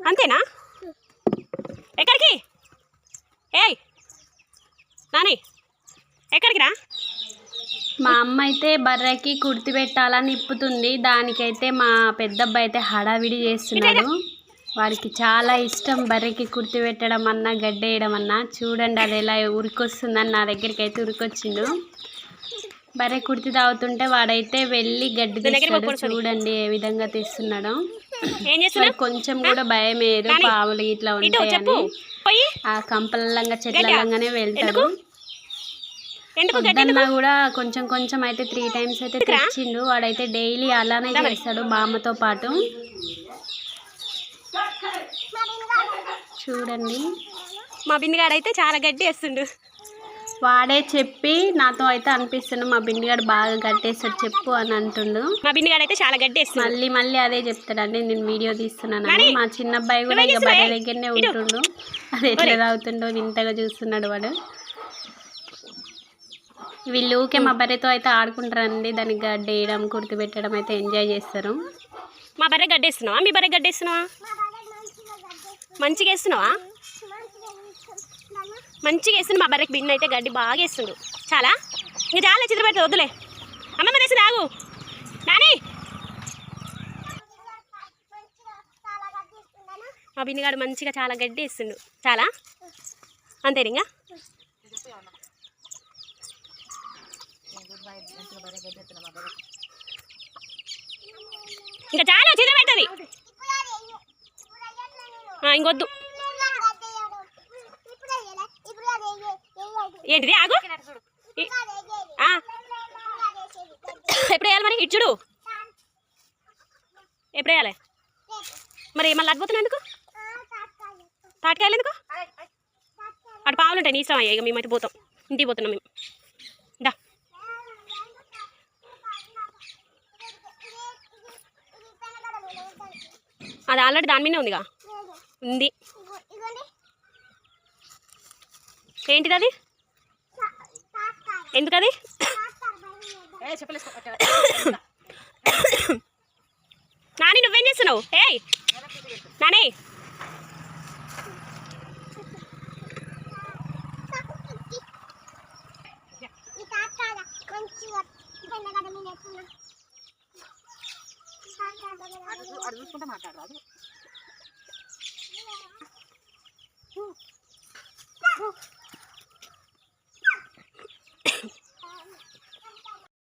అంతేనా? ఎక్కడికి? ఏయ్! నాని ఎక్కడికి రా మా అమ్మ అయితే బర్రెకి కుర్తి పెట్టాలని ఇప్పుతుంది దానికైతే మా పెద్దబ్బాయి అయితే హడావిడి చేస్తున్నాడు. వాడికి చాలా ఇష్టం బర్రెకి కుర్తి పెట్టడం అన్నా గడ్డేయడం అన్నా. చూడండి అది ఎలా ఉరికొస్తుందని నా దగ్గరికి అయితే ఉరికొచ్చిండు. బర్రె కుర్తి తాగుతుంటే వాడైతే వెళ్ళి గడ్డి తీస్తాడు. చూడండి ఏ విధంగా తీస్తున్నాడు. ఏం చేస్తున్నావు వాడికి కొంచెం కూడా భయం లేదు నాని, పాములు ఇట్లా ఇటు చెప్పు. ఉంటాయని పోయి. ఆ కంపలంగా చెట్లంగానే వెళ్తాడు ఎందుకు? గడ్డి వద్దన్నా కూడా కొంచెం కొంచెం అయితే త్రీ టైమ్స్ అయితే? తెచ్చిండు. వాడైతే డైలీ అలానే. చేస్తాడు బామ్మతో పాటు. చూడండి. మా బిందిగాడు అయితే చాలా గడ్డి వేస్తుండు. వాడే చెప్పి నాతో అయితే అనిపిస్తుండు మా బిండిగాడు బాగా కట్టేస్తాడు చెప్పు అని అంటుండు. మా బిందిగాడు అయితే చాలా గడ్డి వేస్తుండు మళ్ళీ మళ్ళీ అదే చెప్తాడండి నేను వీడియో తీస్తున్నానని నాని, మా చిన్న అబ్బాయి కూడా ఇక బర్రె చేస్తున్నావే? దగ్గరనే. ఉంటుండు. అది ఎట్లా తాగుతుండో వింతగా చూస్తున్నాడు వాడు. వీళ్ళు ఊకే మా బర్రెతో అయితే ఆడుకుంటారండి దానికి గడ్డేయడం కుర్తి పెట్టడం అయితే ఎంజాయ్ చేస్తారు. మా బర్రె గడ్డి వేస్తున్నావా మీ బర్రె గడ్డి వేస్తున్నావా మంచిగా వేస్తున్నావా? మంచిగా వేస్తుంది మా బర్రెకి బిన్న అయితే గడ్డి బాగా వేస్తుండు. చాలా? ఇంకా చాలా చిత్రపెట్టి వద్దులే అమ్మమ్మ తెసి రాగు నాని! మా బిన్నిగాడు మంచిగా చాలా గడ్డి వేస్తుండు. చాలా? అంతే ఇంకా ఇంకా చాలా చిత్ర పెట్టది. ఇంకొద్దు. ఏంటిది? ఆగు. ఈ- ఆ, ఎప్పుడు వేయాలి మరి? ఇటు చూడు. ఎప్పుడు వేయాలి? మరి మళ్ళీ అడిపోతున్నా ఎందుకు? తాటికాయలు ఎందుకు? అటు పావులు ఉంటాయి నీ ఇష్టం అయ్యా. ఇక మేమైతే పోతాం. ఇంటికి పోతున్నాం మేము. దా. అది ఆల్రెడీ దాని మీదే ఉందిగా. ఉంది. ఏంటిది అది? ఎందుకది? నాని నువ్వేం చేస్తున్నావు? ఏయ్! నాని! చూసుకుంటే మాట్లాడరాదు